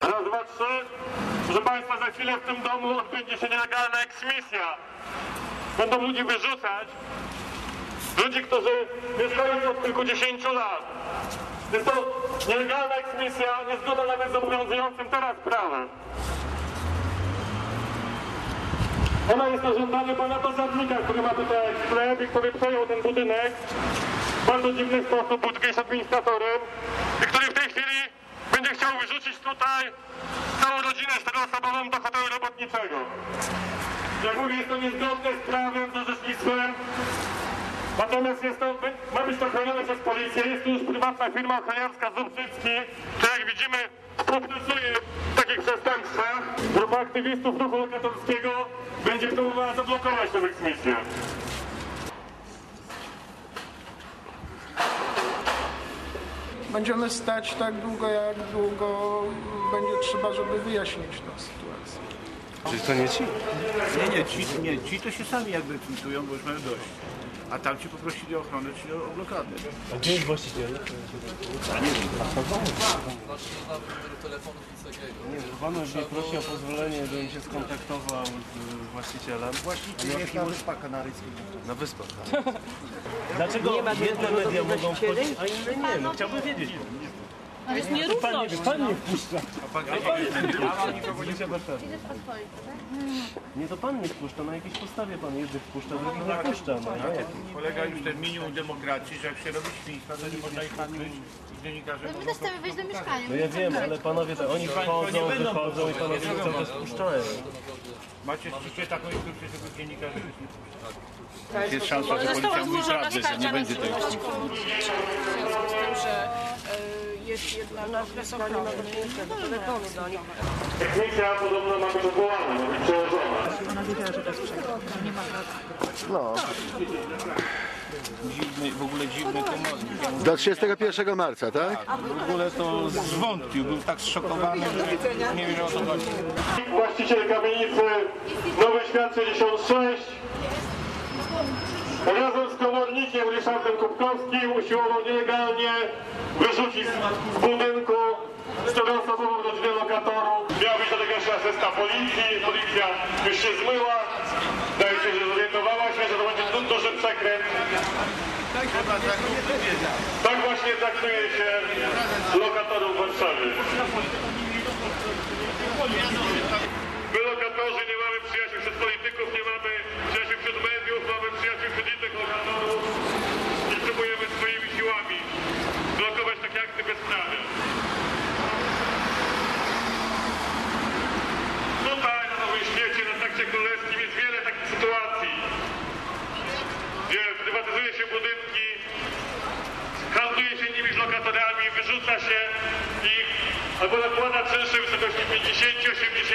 Raz, dwa, trzy. Proszę Państwa, za chwilę w tym domu odbędzie się nielegalna eksmisja. Będą ludzi wyrzucać. Ludzi, którzy mieszkają tu od kilkudziesięciu lat. Jest to nielegalna eksmisja, niezgodna nawet z obowiązującym teraz prawem. Ona jest na żądanie pana bazarnika, który ma tutaj sklep i który przejął ten budynek w bardzo dziwny sposób, był kiedyś administratorem i który w tej chwili będzie chciał wyrzucić tutaj całą rodzinę czteroosobową do hotelu robotniczego. Jak mówię, jest to niezgodne z prawem, z orzecznictwem. Natomiast jest to, ma być to chronione przez policję. Jest tu już prywatna firma ochroniarska Zubrzycki, która jak widzimy współpracuje w takich przestępstwach. Grupa aktywistów ruchu lokatorskiego będzie próbowała zablokować tę eksmisję. Będziemy stać tak długo, jak długo będzie trzeba, żeby wyjaśnić tę sytuację. Czyli to nie ci? Nie, nie, ci, nie, ci to się sami jakby kwitują, bo już mają dość. A tamci poprosili o ochronę, czyli o, o blokadę. A gdzie jest właściciel? Nie, bo pan mnie prosi o pozwolenie, żebym się skontaktował z właścicielem. Właściciel jest na Wyspach Kanaryjskich. Na wyspach. Dlaczego jedne media mogą wchodzić, a inne nie? No chciałbym wiedzieć. To jest nierówność. Pan nie wpuszcza. A pan nie Nie, to pan nie wpuszcza. Na jakiejś podstawie pan jednych wpuszcza, drugich nie wpuszcza. No. Polega już ten minimum demokracji, że jak się robi świństwa, to nie można ich ukryć i dziennikarze My też chcemy wejść do mieszkania. No ja wiem, ale panowie, tak, oni wchodzą, wychodzą i panowie cały czas wpuszczają. Macie ściśle taką instrukcję, żeby dziennikarze już nie wpuszczać. Jest szansa, że policja mówi prawdę, że nie będzie tego. w związku z tym, że okres ochrony. Eksmisja podobno ma być odwołana, ma być przełożona. Dziwny, w ogóle dziwny komornik. Do 31 marca, tak? W ogóle to zwątpił, był tak zszokowany, że nie wiem o co chodzi. Właściciel kamienicy Nowy Świat 66 razem z komornikiem Ryszardem Kupkowskim usiłował nielegalnie wyrzucić z budynku czteroosobową rodzinę lokatorów. Miał być do tego asysta policji. Policja już się zmyła. Zdaje się, że zorientowała się, że to będzie du- duży przekręt. Tak właśnie traktuje się lokatorów w Warszawie. My lokatorzy nie mamy przyjaciół wśród polityków, nie mamy przyjaciół wśród mediów, mamy przyjaciół wśród innych lokatorów i próbujemy swoimi siłami blokować takie akty bezprawia. Tutaj na Nowym Świecie, na Trakcie Królewskim jest wiele takich sytuacji, gdzie prywatyzuje się budynki, handluje się nimi z lokatorami, wyrzuca się ich albo nakłada czynsze w wysokości 50-80